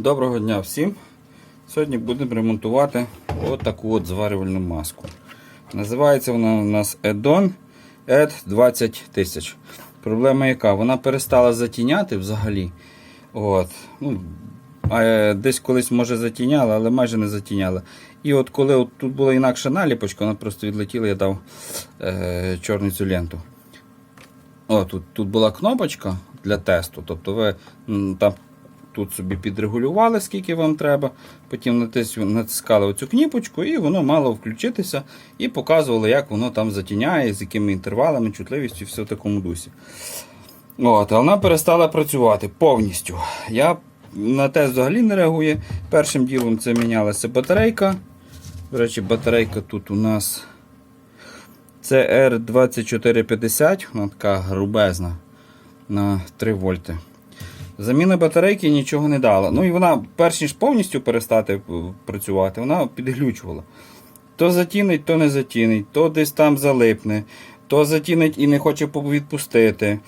Доброго дня всім! Сьогодні будемо ремонтувати таку от зварювальну маску. Називається вона у нас Edon Ed 20 тисяч. Проблема яка? Вона перестала затіняти взагалі. От. Ну, е, десь колись може затіняла, але майже не затіняла. І от коли от тут була інакша наліпочка, вона просто відлетіла, я дав е, чорну цю ленту. О, тут, тут була кнопочка для тесту. Тобто ви там тут собі підрегулювали, скільки вам треба. Потім натискали оцю кнопочку, і воно мало включитися і показувало, як воно там затіняє, з якими інтервалами, чутливістю все в такому дусі. От, вона перестала працювати повністю. Я на тест взагалі не реагує. Першим ділом це мінялася батарейка. До речі, батарейка тут у нас це R2450, вона така грубезна на 3 вольти. Заміна батарейки нічого не дала. Ну і вона, перш ніж повністю перестати е, працювати, вона підглючувала. То затінить, то не затінить, то десь там залипне, то затінить і не хоче відпустити.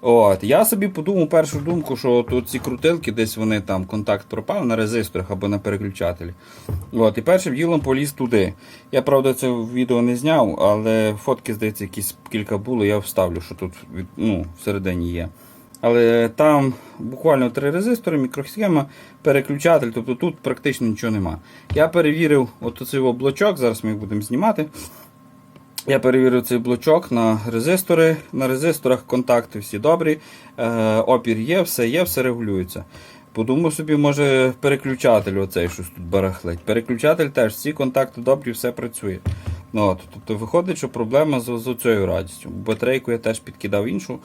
От. Я собі подумав першу думку, що тут ці крутилки, десь вони там контакт пропав на резисторах або на переключателі. От. І першим ділом поліз туди. Я, правда, це відео не зняв, але фотки, здається, якісь кілька було, я вставлю, що тут ну, всередині є. Але там буквально три резистори, мікросхема, переключатель, тобто тут практично нічого нема. Я перевірив от цей блочок, зараз ми їх будемо знімати. Я перевірив цей блочок на резистори. На резисторах контакти всі добрі, е, опір є, все є, все регулюється. Подумав собі, може переключатель оцей щось тут барахлить. Переключатель теж, всі контакти добрі, все працює. Ну, от, тобто виходить, що проблема з, з цією радістю. Батарейку я теж підкидав іншу,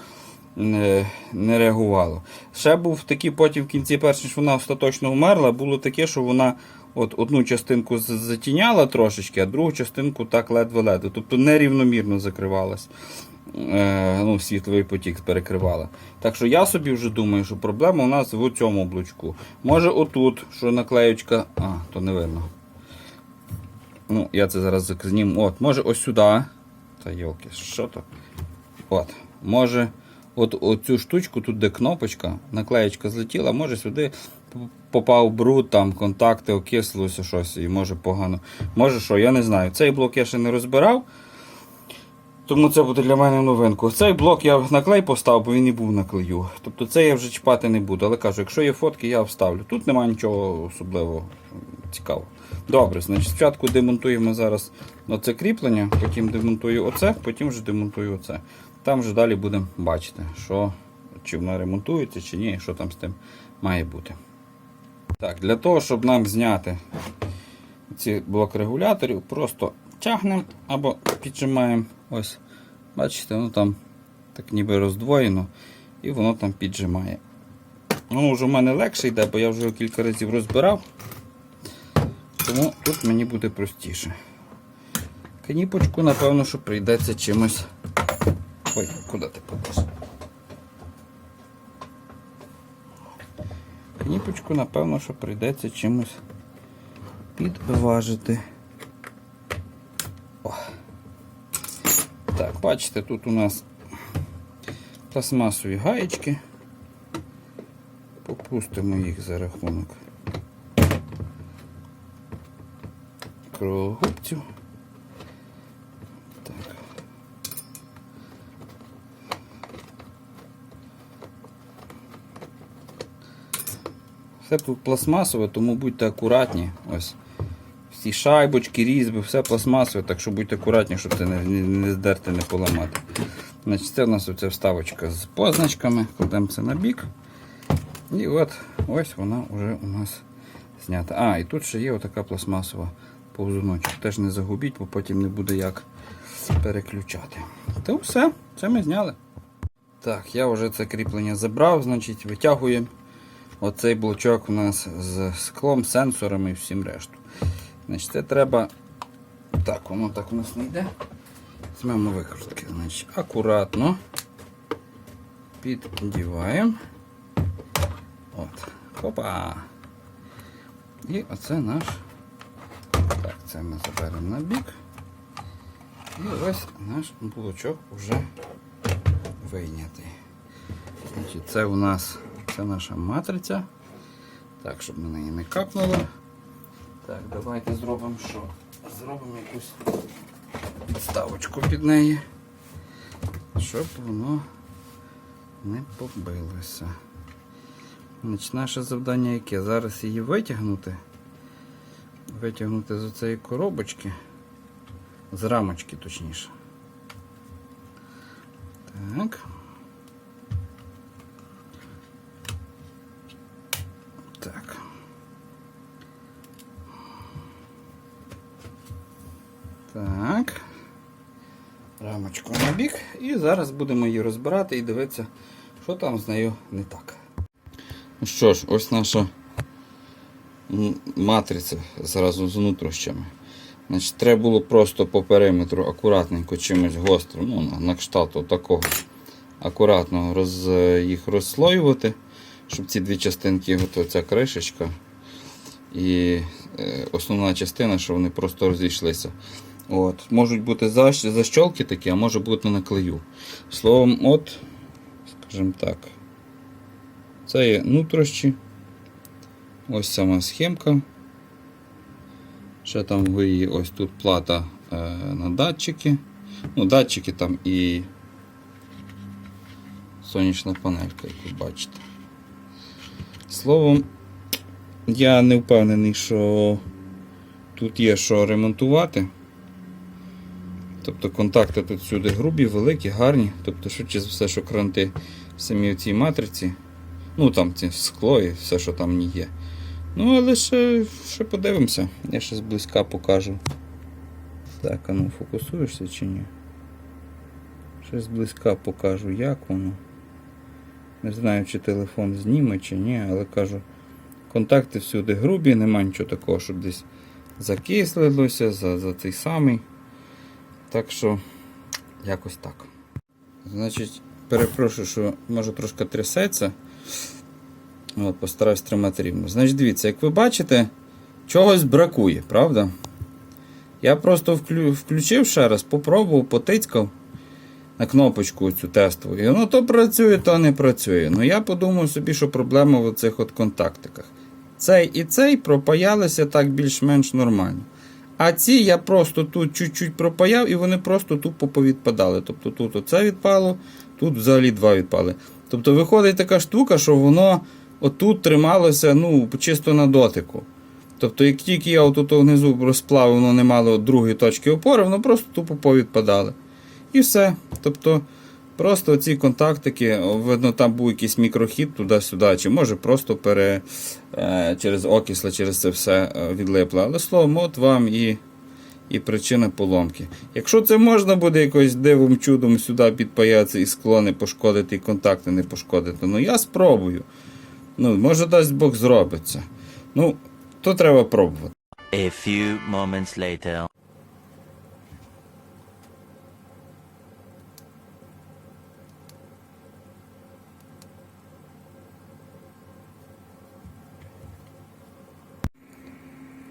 не, не реагувало. Ще був такий потім в кінці, перш ніж вона остаточно вмерла, було таке, що вона от одну частинку затіняла трошечки, а другу частинку так ледве-ледве. Тобто нерівномірно закривалась. Е, ну, світловий потік перекривала. Так що я собі вже думаю, що проблема у нас в цьому блочку. Може отут, що наклеючка. А, то не видно. Ну, я це зараз зніму. От, може ось сюди. Та йолки, що то? От, може, от оцю штучку, тут де кнопочка, наклеєчка злетіла, може сюди попав бруд, там контакти, окислилося щось і може погано. Може що, я не знаю. Цей блок я ще не розбирав. Тому це буде для мене новинку. Цей блок я на клей поставив, бо він і був на клею. Тобто це я вже чіпати не буду. Але кажу, якщо є фотки, я вставлю. Тут немає нічого особливо цікавого. Добре, значить спочатку демонтуємо зараз оце кріплення, потім демонтую оце, потім вже демонтую оце. Там вже далі будемо бачити, що, чи воно ремонтується, чи ні, що там з тим має бути. Так, Для того, щоб нам зняти ці блок регуляторів, просто тягнемо або піджимаємо. Ось, бачите, воно там так ніби роздвоєно і воно там піджимає. Воно вже в мене легше йде, бо я вже його кілька разів розбирав. Тому тут мені буде простіше. Каніпочку, напевно, що прийдеться чимось. Ой, куди ти попав? Каніпочку, напевно, що прийдеться чимось підважити. О. Так, бачите, тут у нас пластмасові гаєчки. Попустимо їх за рахунок кругогубців. Так. Все пластмасове, тому будьте акуратні. Ось. Всі шайбочки, різьби, все пластмасове, так що будьте акуратні, щоб це не, не, не здерти, не поламати. Значить, Це у нас оця вставочка з позначками, кладемо це на бік. І от ось вона вже у нас знята. А, і тут ще є отака пластмасова повзуночок. Теж не загубіть, бо потім не буде як переключати. То все, це ми зняли. Так, я вже це кріплення забрав, значить витягуємо. Оцей блочок у нас з склом, сенсорами і всім решту. Значить, Це треба. Так, воно так у нас не йде. Візьмемо викрутки. Значить, Акуратно піддіваємо. От. Хопа. І оце наш. Так, це ми заберемо на бік. І ось наш блочок вже вийнятий. Значить, Це у нас це наша матриця. Так, щоб на неї не капнуло. Так, давайте зробимо що? Зробимо якусь ставочку під неї, щоб воно не побилося. Значить, наше завдання яке? Зараз її витягнути. Витягнути з цієї коробочки. З рамочки, точніше. Так. Так. Так. Рамочку на бік. І зараз будемо її розбирати і дивитися, що там з нею не так. Ну що ж, ось наша матриця зразу з внутрішнями. Значить, треба було просто по периметру акуратненько чимось гострим, ну, на, кшталт такого. Акуратно роз, їх розслоювати, щоб ці дві частинки, от ця кришечка і е, основна частина, що вони просто розійшлися. От. Можуть бути защ- защолки такі, а може бути на клею. Словом, от, скажімо так, це є нутрощі. Ось сама схемка. Ще там ви її ось тут плата е, на датчики. Ну, датчики там і сонячна панелька, як ви бачите. Словом, я не впевнений, що тут є що ремонтувати. Тобто контакти тут всюди грубі, великі, гарні. Тобто, швидше за все, що кранти в самій цій матриці. Ну там ці скло і все, що там не є. Ну, але ще, ще подивимося. Я ще зблизька покажу. Так, а ну фокусуєшся чи ні? Ще зблизька покажу, як воно. Не знаю, чи телефон зніме, чи ні, але кажу, контакти всюди грубі, нема нічого такого, щоб десь закислилося за, за цей самий. Так що, якось так. Значить, перепрошую, що може трошки трясеться. От, постараюсь тримати рівно. Значить, дивіться, як ви бачите, чогось бракує, правда? Я просто вклю- включив ще раз, попробував, потицькав на кнопочку цю тестову. І воно то працює, то не працює. Ну я подумав собі, що проблема в цих от контактиках. Цей і цей пропаялися так більш-менш нормально. А ці я просто тут чуть-чуть пропаяв і вони просто тупо повідпадали. Тобто тут оце відпало, тут взагалі два відпали. Тобто виходить така штука, що воно отут трималося ну, чисто на дотику. Тобто, як тільки я отут внизу розплавив, воно не мало другої точки опори, воно просто тупо повідпадали. І все. Тобто, просто ці контактики, видно, там був якийсь мікрохід туди-сюди, чи може просто пере, е, через окисло, через це все е, відлипло. Але словом, от вам і, і причина поломки. Якщо це можна буде якось дивом чудом сюди підпаятися і скло не пошкодити, і контакти не пошкодити, ну я спробую. Ну, може, дасть Бог зробиться. Ну, то треба пробувати. A few moments later.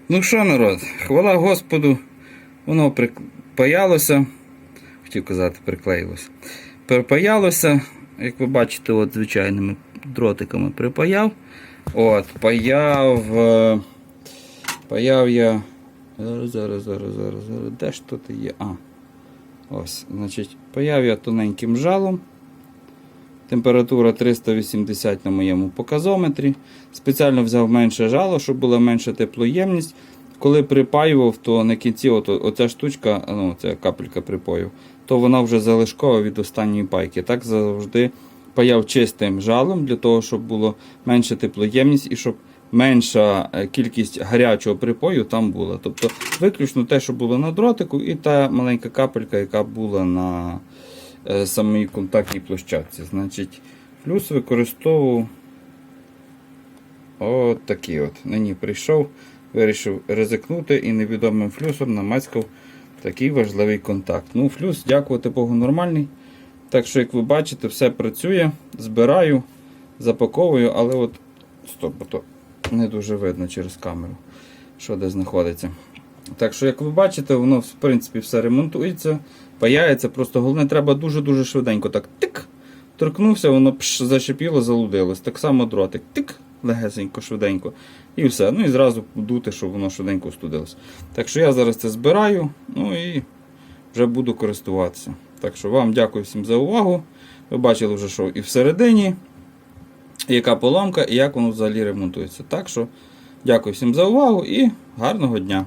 Ну що, народ, хвала Господу, воно припаялося. Хотів казати, приклеїлося. Припаялося, як ви бачите, от звичайними дротиками припаяв. От, паяв. е, Паяв я. Зараз, зараз, зараз, зараз, зараз. Де ж тут є? А. Ось, значить, паяв я тоненьким жалом. Температура 380 на моєму показометрі. Спеціально взяв менше жало, щоб була менша теплоємність. Коли припаював, то на кінці от, оця штучка, ну, ця капелька припою, то вона вже залишкова від останньої пайки. Так завжди паяв чистим жалом, для того, щоб було менша теплоємність і щоб менша е, кількість гарячого припою там була. Тобто виключно те, що було на дротику, і та маленька капелька, яка була на самій контактній площадці. Значить, плюс використовував от такий от. Нині прийшов, вирішив ризикнути і невідомим флюсом намацькав такий важливий контакт. Ну, флюс, дякувати Богу, нормальний. Так що, як ви бачите, все працює. Збираю, запаковую, але от стоп, бо то не дуже видно через камеру, що де знаходиться. Так що, як ви бачите, воно в принципі все ремонтується, паяється. Просто головне, треба дуже-дуже швиденько так тик. Торкнувся, воно пш, зашипіло, залудилось. Так само дротик. Тик, легесенько, швиденько. І все. Ну і зразу дути, щоб воно швиденько остудилось. Так що я зараз це збираю, ну і вже буду користуватися. Так що вам дякую всім за увагу. Ви бачили вже, що і всередині, яка поламка, і як воно взагалі ремонтується. Так що дякую всім за увагу і гарного дня!